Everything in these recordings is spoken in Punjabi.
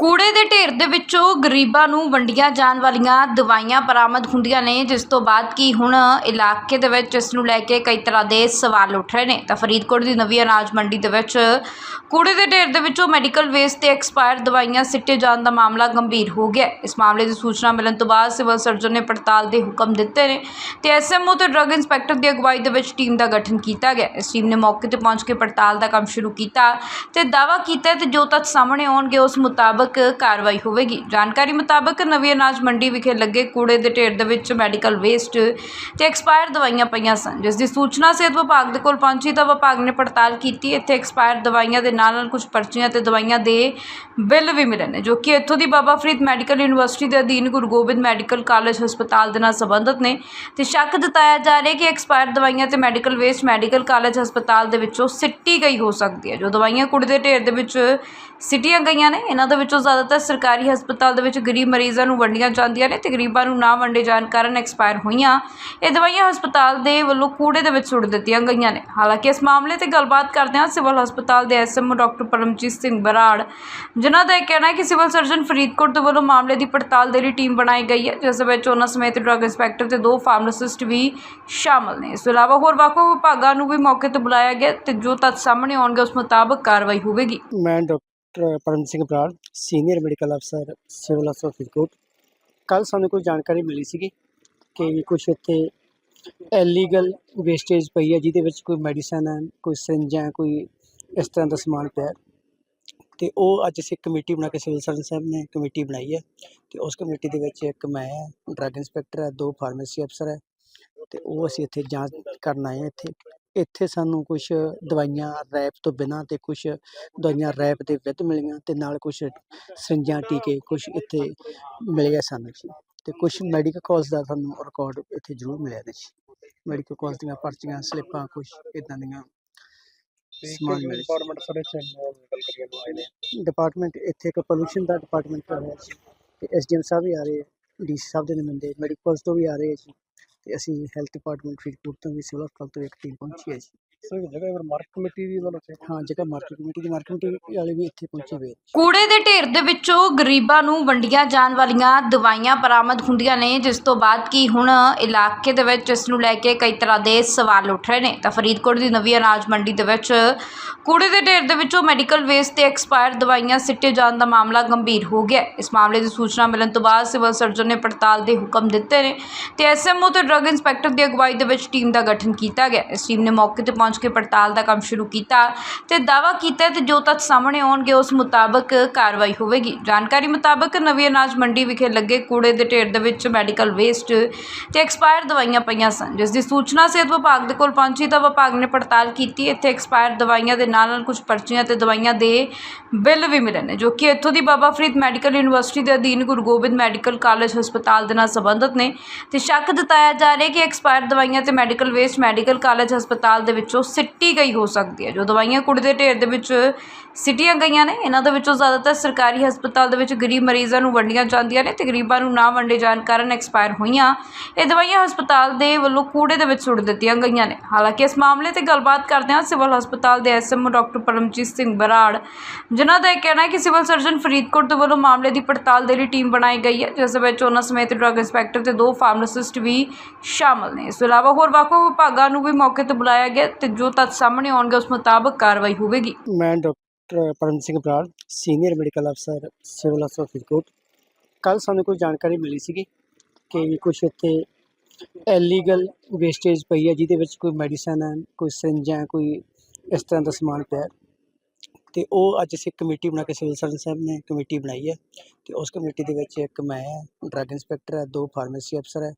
ਕੂੜੇ ਦੇ ਢੇਰ ਦੇ ਵਿੱਚੋਂ ਗਰੀਬਾਂ ਨੂੰ ਵੰਡੀਆਂ ਜਾਣ ਵਾਲੀਆਂ ਦਵਾਈਆਂ ਬਰਾਮਦ ਹੁੰਦੀਆਂ ਨੇ, ਜਿਸ ਤੋਂ ਬਾਅਦ ਕਿ ਹੁਣ ਇਲਾਕੇ ਦੇ ਵਿੱਚ ਇਸ ਨੂੰ ਲੈ ਕੇ ਕਈ ਤਰ੍ਹਾਂ ਦੇ ਸਵਾਲ ਉੱਠ ਰਹੇ ਨੇ। ਤਾਂ ਫਰੀਦਕੋਟ ਦੀ ਨਵੀਂ ਅਨਾਜ ਮੰਡੀ ਦੇ ਵਿੱਚ ਕੂੜੇ ਦੇ ਢੇਰ ਦੇ ਵਿੱਚੋਂ ਮੈਡੀਕਲ ਵੇਸਟ ਤੇ ਐਕਸਪਾਇਰ ਦਵਾਈਆਂ ਸਿੱਟੇ ਜਾਣ ਦਾ ਮਾਮਲਾ ਗੰਭੀਰ ਹੋ ਗਿਆ। ਇਸ ਮਾਮਲੇ ਦੀ ਸੂਚਨਾ ਮਿਲਣ ਤੋਂ ਬਾਅਦ ਸਿਵਲ ਸਰਜਨ ਨੇ ਪੜਤਾਲ ਦੇ ਹੁਕਮ ਦਿੱਤੇ ਨੇ ਤੇ ਐਸਐਮਓ ਤੇ ਡਰੱਗ ਇੰਸਪੈਕਟਰ ਦੀ ਅਗਵਾਈ ਦੇ ਵਿੱਚ ਟੀਮ ਦਾ ਗਠਨ ਕੀਤਾ ਗਿਆ। ਇਸ ਟੀਮ ਨੇ ਮੌਕੇ ਤੇ ਪਹੁੰਚ ਕੇ ਪੜਤਾਲ ਦਾ ਕੰਮ ਸ਼ੁਰੂ ਕੀਤਾ ਤੇ ਦਾਅਵਾ ਕੀਤਾ ਹੈ ਤੇ ਜੋ ਤੱਥ ਸਾਹਮਣੇ ਆਉਣਗੇ ਉਸ ਮੁਤਾਬਕ ਕਾਰਵਾਈ ਹੋਵੇਗੀ। ਜਾਣਕਾਰੀ ਮੁਤਾਬਕ ਨਵੀਂ ਅਨਾਜ ਮੰਡੀ ਵਿਖੇ ਲੱਗੇ ਕੂੜੇ ਦੇ ਢੇਰ ਦੇ ਵਿੱਚ ਮੈਡੀਕਲ ਵੇਸਟ ਤੇ ਐਕਸਪਾਇਰ ਦਵਾਈਆਂ ਪਈਆਂ ਸਨ, ਜਿਸ ਦੀ ਸੂਚਨਾ ਸਿਹਤ ਵਿਭਾਗ ਦੇ ਕੋਲ ਪਹੁੰਚੀ ਤਾਂ ਵਿਭਾਗ ਨੇ ਪੜਤਾਲ ਕੀਤੀ। ਇੱਥੇ ਐਕਸਪਾਇਰ ਦਵਾਈਆਂ ਦੇ ਨਾਲ ਨਾਲ ਕੁਝ ਪਰਚੀਆਂ ਤੇ ਦਵਾਈਆਂ ਦੇ ਬਿੱਲ ਵੀ ਮਿਲੇ ਨੇ, ਜੋ ਕਿ ਇੱਥੋਂ ਦੀ ਬਾਬਾ ਫਰੀਦ ਮੈਡੀਕਲ ਯੂਨੀਵਰਸਿਟੀ ਦੇ ਅਧੀਨ ਗੁਰੂ ਗੋਬਿੰਦ ਮੈਡੀਕਲ ਕਾਲਜ ਹਸਪਤਾਲ ਦੇ ਨਾਲ ਸੰਬੰਧਿਤ ਨੇ ਤੇ ਸ਼ੱਕ ਜਤਾਇਆ ਜਾ ਰਿਹਾ ਕਿ ਐਕਸਪਾਇਰ ਦਵਾਈਆਂ ਤੇ ਮੈਡੀਕਲ ਵੇਸਟ ਮੈਡੀਕਲ ਕਾਲਜ ਹਸਪਤਾਲ ਦੇ ਵਿੱਚੋਂ ਸਿੱਟੀ ਗਈ ਹੋ ਸਕਦੀ ਹੈ। ਜੋ ਦਵਾਈਆਂ ਕੂੜੇ ਦੇ ਢੇਰ ਦੇ ਵਿੱਚ ਸਿੱਟੀਆਂ ਗਈਆਂ ਨੇ, ਇਹਨਾਂ ਦੇ ਵਿੱਚੋਂ ਜ਼ਿਆਦਾਤਰ ਸਰਕਾਰੀ ਹਸਪਤਾਲ ਦੇ ਵਿੱਚ ਗਰੀਬ ਮਰੀਜ਼ਾਂ ਨੂੰ ਵੰਡੀਆਂ ਜਾਂਦੀਆਂ ਨੇ ਤੇ ਗਰੀਬਾਂ ਨੂੰ ਨਾ ਵੰਡੇ ਜਾਣ ਕਾਰਨ ਐਕਸਪਾਇਰ ਹੋਈਆਂ। ਇਹ ਦਵਾਈਆਂ ਹਸਪਤਾਲ ਦੇ ਵੱਲੋਂ ਕੂੜੇ ਦੇ ਵਿੱਚ ਸੁੱਟ ਦਿੱਤੀਆਂ ਗਈਆਂ ਨੇ। ਹਾਲਾਂਕਿ ਇਸ ਮਾਮਲੇ ਤੇ ਗੱਲਬਾਤ ਕਰਦਿਆਂ ਸਿਵਲ ਹਸਪਤਾਲ ਦੇ ਐਸਐਮਓ ਡਾਕਟਰ ਪਰਮਜੀਤ ਸਿੰਘ ਬਰਾੜ, ਜਿਨ੍ਹਾਂ ਦਾ ਇਹ ਕਹਿਣਾ ਹੈ ਕਿ ਸਿਵਲ ਸਰਜਨ ਫਰੀਦਕੋਟ ਦੇ ਵੱਲੋਂ ਮਾਮਲੇ ਦੀ ਪੜਤਾਲ ਦੇ ਲਈ ਟੀਮ ਬਣਾਈ ਗਈ ਹੈ, ਜਿਸ ਵਿੱਚ ਉਹਨਾਂ ਸਮੇਤ ਡਰੱਗ ਇੰਸਪੈਕਟਰ ਤੇ ਦੋ ਫਾਰਮਾਸਿਸਟ ਵੀ ਸ਼ਾਮਲ ਨੇ। ਇਸ ਤੋਂ ਇਲਾਵਾ ਹੋਰ ਵੱਖ ਵੱਖ ਵਿਭਾਗਾਂ ਨੂੰ ਵੀ ਮੌਕੇ ਤੇ ਬੁਲਾਇਆ ਗਿਆ ਤੇ ਜੋ ਤੱਥ ਸਾਹਮਣੇ ਆਉਣਗੇ, ਉਸ ਮੁਤਾਬਕ ਕਾਰਵਾਈ ਹੋਵੇਗੀ। ਮੈਂ doctor Param Singh Brar, senior medical ਅਫਸਰ ਸਿਵਲ ਹਸਪਤਾਲ ਫਰੀਦਕੋਟ ਕੱਲ ਸਾਨੂੰ ਕੋਈ ਜਾਣਕਾਰੀ ਮਿਲੀ ਸੀਗੀ ਕਿ ਕੁਝ ਇੱਥੇ ਇਲੀਗਲ ਵੇਸਟੇਜ ਪਈ ਹੈ, ਜਿਹਦੇ ਵਿੱਚ ਕੋਈ ਮੈਡੀਸਨ ਹੈ, ਕੋਈ ਸਿੰਜ ਹੈ, ਕੋਈ ਇਸ ਤਰ੍ਹਾਂ ਦਾ ਸਮਾਨ ਪਿਆ ਹੈ। ਤੇ ਉਹ ਅੱਜ ਅਸੀਂ ਕਮੇਟੀ ਬਣਾ ਕੇ ਸਿਵਲ ਸਰਜਨ ਸਾਹਿਬ ਨੇ ਕਮੇਟੀ ਬਣਾਈ ਹੈ ਤੇ ਉਸ ਕਮੇਟੀ ਦੇ ਵਿੱਚ ਇੱਕ ਮੈਂ ਹੈ ਡਰੱਗ ਇੰਸਪੈਕਟਰ ਹੈ, ਦੋ ਫਾਰਮੇਸੀ ਅਫਸਰ ਹੈ ਤੇ ਉਹ ਅਸੀਂ ਇੱਥੇ ਜਾਂਚ ਕਰਨ ਆਏ ਹਾਂ ਇੱਥੇ ਇੱਥੇ ਸਾਨੂੰ ਕੁਝ ਦਵਾਈਆਂ ਰੈਪ ਤੋਂ ਬਿਨਾਂ ਤੇ ਕੁਝ ਦਵਾਈਆਂ ਰੈਪ ਦੇ ਵਿੱਚ ਮਿਲੀਆਂ ਤੇ ਨਾਲ ਕੁਝ ਸਿੰਜਾਂ ਟੀਕੇ ਕੁਝ ਇੱਥੇ ਮਿਲੇ ਸਾਨੂੰ ਜੀ ਤੇ ਕੁਝ ਮੈਡੀਕਲ ਕਾਲਜ ਦਾ ਸਾਨੂੰ ਰਿਕਾਰਡ ਇੱਥੇ ਜ਼ਰੂਰ ਮਿਲਿਆ ਜੀ। ਮੈਡੀਕਲ ਕਾਲਜ ਦੀਆਂ ਪਰਚੀਆਂ ਸਲਿੱਪਾਂ ਕੁਝ ਇਦਾਂ ਦੀਆਂ ਸਮਾਨ ਮਿਲੇ ਡਿਪਾਰਟਮੈਂਟ ਸਾਰੇ ਇੱਥੇ ਇੱਕ ਪੋਲੂਸ਼ਨ ਦਾ ਡਿਪਾਰਟਮੈਂਟ ਹੈ ਤੇ ਐਸਡੀਐਮ ਸਾਹਿਬ ਵੀ ਆ ਰਹੇ ਡੀਸੀ ਸਾਹਿਬ ਦੇ ਨੁਮਾਇੰਦੇ ਮੈਡੀਕਲ ਤੋਂ ਵੀ ਆ ਰਹੇ ਜੀ। ਤੇ ਅਸੀਂ ਹੈਲਥ ਡਿਪਾਰਟਮੈਂਟ ਫਰੀਦਕੋਟ ਤੋਂ ਵੀ ਸਿਵਲ ਹਸਪਤਾਲ ਤੋਂ ਇੱਕ ਟੀਮ ਪਹੁੰਚੀ ਹੈ ਜੀ। ਸੋ ਜਗ੍ਹਾ ਪਰ ਮਾਰਕ ਕਮੇਟੀ ਦੀ ਉਹਨਾਂ ਨੂੰ ਹਾਂ ਜਗ੍ਹਾ ਮਾਰਕੀਟ ਕਮੇਟੀ ਦੀ ਮਾਰਕੀਟ ਕਮੇਟੀ ਵਾਲੇ ਵੀ ਇੱਥੇ ਪਹੁੰਚੇ ਹੋਏ ਕੂੜੇ ਦੇ ਢੇਰ ਦੇ ਵਿੱਚੋਂ ਗਰੀਬਾਂ ਨੂੰ ਵੰਡੀਆਂ ਜਾਣ ਵਾਲੀਆਂ ਦਵਾਈਆਂ ਬਰਾਮਦ ਹੁੰਦੀਆਂ ਨੇ ਜਿਸ ਤੋਂ ਬਾਅਦ ਕੀ ਹੁਣ ਇਲਾਕੇ ਦੇ ਵਿੱਚ ਇਸ ਨੂੰ ਲੈ ਕੇ ਕਈ ਤਰ੍ਹਾਂ ਦੇ ਸਵਾਲ ਉੱਠ ਰਹੇ ਨੇ। ਤਾਂ ਫਰੀਦਕੋਟ ਦੀ ਨਵੀਂ ਅਨਾਜ ਮੰਡੀ ਦੇ ਵਿੱਚ ਕੂੜੇ ਦੇ ਢੇਰ ਦੇ ਵਿੱਚੋਂ ਮੈਡੀਕਲ ਵੇਸਟ ਤੇ ਐਕਸਪਾਇਰ ਦਵਾਈਆਂ ਸਿੱਟੇ ਜਾਣ ਦਾ ਮਾਮਲਾ ਗੰਭੀਰ ਹੋ ਗਿਆ ਹੈ। ਇਸ ਮਾਮਲੇ ਦੀ ਸੂਚਨਾ ਮਿਲਣ ਤੋਂ ਬਾਅਦ ਸਿਵਲ ਸਰਜਨ ਨੇ ਪੜਤਾਲ ਦੇ ਹੁਕਮ ਦਿੱਤੇ ਨੇ ਤੇ ਐਸਐਮਓ ਤੇ ਡਰੱਗ ਇੰਸਪੈਕਟਰ ਦੀ ਅਗਵਾਈ ਦੇ ਵਿੱਚ ਟੀਮ ਦਾ ਗਠਨ ਕੀਤਾ ਗਿਆ ਇਸ ਟੀਮ ਨੇ ਮੌਕੇ ਤੇ ਪਹੁੰਚ ਪਹੁੰਚ ਕੇ ਪੜਤਾਲ ਦਾ ਕੰਮ ਸ਼ੁਰੂ ਕੀਤਾ ਤੇ ਦਾਅਵਾ ਕੀਤਾ ਹੈ ਤੇ ਜੋ ਤੱਥ ਸਾਹਮਣੇ ਆਉਣਗੇ ਉਸ ਮੁਤਾਬਕ ਕਾਰਵਾਈ ਹੋਵੇਗੀ। ਜਾਣਕਾਰੀ ਮੁਤਾਬਕ ਨਵੀਂ ਅਨਾਜ ਮੰਡੀ ਵਿਖੇ ਲੱਗੇ ਕੂੜੇ ਦੇ ਢੇਰ ਦੇ ਵਿੱਚ ਮੈਡੀਕਲ ਵੇਸਟ ਤੇ ਐਕਸਪਾਇਰ ਦਵਾਈਆਂ ਪਈਆਂ ਸਨ, ਜਿਸ ਦੀ ਸੂਚਨਾ ਸਿਹਤ ਵਿਭਾਗ ਦੇ ਕੋਲ ਪਹੁੰਚੀ ਤਾਂ ਵਿਭਾਗ ਨੇ ਪੜਤਾਲ ਕੀਤੀ। ਇੱਥੇ ਐਕਸਪਾਇਰ ਦਵਾਈਆਂ ਦੇ ਨਾਲ ਨਾਲ ਕੁਝ ਪਰਚੀਆਂ ਤੇ ਦਵਾਈਆਂ ਦੇ ਬਿੱਲ ਵੀ ਮਿਲੇ ਨੇ, ਜੋ ਕਿ ਇੱਥੋਂ ਦੀ ਬਾਬਾ ਫਰੀਦ ਮੈਡੀਕਲ ਯੂਨੀਵਰਸਿਟੀ ਦੇ ਅਧੀਨ ਗੁਰੂ ਗੋਬਿੰਦ ਮੈਡੀਕਲ ਕਾਲਜ ਹਸਪਤਾਲ ਦੇ ਨਾਲ ਸੰਬੰਧਿਤ ਨੇ ਤੇ ਸ਼ੱਕ ਜਤਾਇਆ ਜਾ ਰਿਹਾ ਕਿ ਐਕਸਪਾਇਰ ਦਵਾਈਆਂ ਤੇ ਮੈਡੀਕਲ ਵੇਸਟ ਮੈਡੀਕਲ ਕਾਲਜ ਹਸਪਤਾਲ ਦੇ ਵਿੱਚੋਂ ਸਿੱਟੀ ਗਈ ਹੋ ਸਕਦੀ ਹੈ ਜੋ ਦਵਾਈਆਂ ਕੂੜੇ ਦੇ ਢੇਰ ਦੇ ਵਿੱਚ ਸਿਟੀਆਂ ਗਈਆਂ ਨੇ। ਇਹਨਾਂ ਦੇ ਵਿੱਚੋਂ ਜ਼ਿਆਦਾਤਰ ਸਰਕਾਰੀ ਹਸਪਤਾਲ ਦੇ ਵਿੱਚ ਗਰੀਬ ਮਰੀਜ਼ਾਂ ਨੂੰ ਵੰਡੀਆਂ ਜਾਂਦੀਆਂ ਨੇ ਤੇ ਗਰੀਬਾਂ ਨੂੰ ਨਾ ਵੰਡੇ ਜਾਣ ਕਾਰਨ ਐਕਸਪਾਇਰ ਹੋਈਆਂ। ਇਹ ਦਵਾਈਆਂ ਹਸਪਤਾਲ ਦੇ ਵੱਲੋਂ ਕੂੜੇ ਦੇ ਵਿੱਚ ਸੁੱਟ ਦਿੱਤੀਆਂ ਗਈਆਂ ਨੇ। ਹਾਲਾਂਕਿ ਇਸ ਮਾਮਲੇ ਤੇ ਗੱਲਬਾਤ ਕਰਦਿਆਂ ਸਿਵਲ ਹਸਪਤਾਲ ਦੇ ਐਸਐਮਓ ਡਾਕਟਰ ਪਰਮਜੀਤ ਸਿੰਘ ਬਰਾੜ, ਜਿਨ੍ਹਾਂ ਦਾ ਇਹ ਕਹਿਣਾ ਹੈ ਕਿ ਸਿਵਲ ਸਰਜਨ ਫਰੀਦਕੋਟ ਦੇ ਵੱਲੋਂ ਮਾਮਲੇ ਦੀ ਪੜਤਾਲ ਦੇ ਲਈ ਟੀਮ ਬਣਾਈ ਗਈ ਹੈ, ਜਿਸ ਵਿੱਚ ਉਹਨਾਂ ਸਮੇਤ ਡਰੱਗ ਇੰਸਪੈਕਟਰ ਤੇ ਦੋ ਫਾਰਮਾਸਿਸਟ ਵੀ ਸ਼ਾਮਲ ਨੇ। ਇਸ ਤੋਂ ਇਲਾਵਾ ਹੋਰ ਵੱਖ ਵੱਖ ਵਿਭਾਗਾਂ ਨੂੰ ਵੀ ਮੌਕੇ ਤੇ ਬੁਲਾਇਆ ਗਿਆ ਤੇ ਜੋ ਤੱਥ ਸਾਹਮਣੇ ਆਉਣਗੇ, ਉਸ ਮੁਤਾਬਕ ਕਾਰਵਾਈ ਹੋਵੇਗੀ। ਮੈਂ doctor Param Singh Brar, senior medical ਅਫਸਰ ਸਿਵਲ ਹਸਪਤਾਲ ਫਰੀਦਕੋਟ ਕੱਲ ਸਾਨੂੰ ਕੋਈ ਜਾਣਕਾਰੀ ਮਿਲੀ ਸੀਗੀ ਕਿ ਕੁਝ ਇੱਥੇ ਇਲੀਗਲ ਵੇਸਟੇਜ ਪਈ ਹੈ, ਜਿਹਦੇ ਵਿੱਚ ਕੋਈ ਮੈਡੀਸਨ ਹੈ, ਕੋਈ ਸਿੰਜ ਹੈ, ਕੋਈ ਇਸ ਤਰ੍ਹਾਂ ਦਾ ਸਮਾਨ ਪਿਆ ਹੈ। ਤੇ ਉਹ ਅੱਜ ਅਸੀਂ ਕਮੇਟੀ ਬਣਾ ਕੇ ਸਿਵਲ ਸਰਜਨ ਸਾਹਿਬ ਨੇ ਕਮੇਟੀ ਬਣਾਈ ਹੈ ਤੇ ਉਸ ਕਮੇਟੀ ਦੇ ਵਿੱਚ ਇੱਕ ਮੈਂ ਹੈ ਡਰੱਗ ਇੰਸਪੈਕਟਰ ਹੈ, ਦੋ ਫਾਰਮੇਸੀ ਅਫਸਰ ਹੈ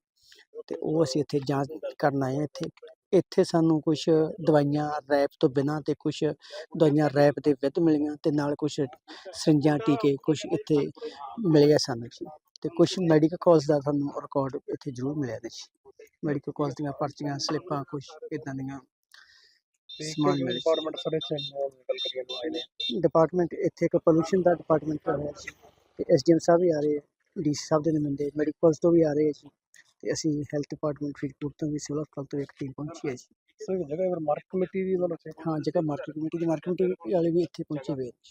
ਤੇ ਉਹ ਅਸੀਂ ਇੱਥੇ ਜਾਂਚ ਕਰਨ ਆਏ ਹਾਂ ਇੱਥੇ ਇੱਥੇ ਸਾਨੂੰ ਕੁਝ ਦਵਾਈਆਂ ਰੈਪ ਤੋਂ ਬਿਨਾਂ ਤੇ ਕੁਝ ਦਵਾਈਆਂ ਰੈਪ ਦੇ ਵਿੱਚ ਮਿਲੀਆਂ ਤੇ ਨਾਲ ਕੁਝ ਸਿੰਜਾਂ ਟੀਕੇ ਕੁਝ ਇੱਥੇ ਮਿਲੇ ਸਾਨੂੰ ਜੀ ਤੇ ਕੁਝ ਮੈਡੀਕਲ ਕਾਲਜ ਦਾ ਸਾਨੂੰ ਰਿਕਾਰਡ ਇੱਥੇ ਜ਼ਰੂਰ ਮਿਲਿਆ ਜੀ। ਮੈਡੀਕਲ ਕਾਲਜ ਦੀਆਂ ਪਰਚੀਆਂ ਸਲਿੱਪਾਂ ਕੁਝ ਇਦਾਂ ਦੀਆਂ ਸਮਾਨ ਮਿਲੇ ਡਿਪਾਰਟਮੈਂਟ ਸਾਰੇ ਇੱਥੇ ਇੱਕ ਪੋਲੂਸ਼ਨ ਦਾ ਡਿਪਾਰਟਮੈਂਟ ਹੈ ਜੀ। ਤੇ ਐਸਡੀਐਮ ਸਾਹਿਬ ਵੀ ਆ ਰਹੇ ਡੀਸੀ ਸਾਹਿਬ ਦੇ ਨੁਮਾਇੰਦੇ ਮੈਡੀਕਲ ਤੋਂ ਵੀ ਆ ਰਹੇ ਜੀ। ਤੇ ਅਸੀਂ ਹੈਲਥ ਡਿਪਾਰਟਮੈਂਟ ਫਰੀਦਕੋਟ ਤੋਂ ਵੀ ਸਿਵਲ ਹਸਪਤਾਲ ਤੋਂ ਇੱਕ ਟੀਮ ਪਹੁੰਚੀ ਹੈ ਜੀ। ਸੋ ਜਗ੍ਹਾ ਪਰ ਮਾਰਕ ਕਮੇਟੀ ਦੀ ਹਾਂ ਜਗ੍ਹਾ ਮਾਰਕੀਟ ਕਮੇਟੀ ਦੀ ਮਾਰਕੀਟ ਕਮੇਟੀ ਵਾਲੇ ਵੀ ਇੱਥੇ ਪਹੁੰਚੇ ਹੋਏ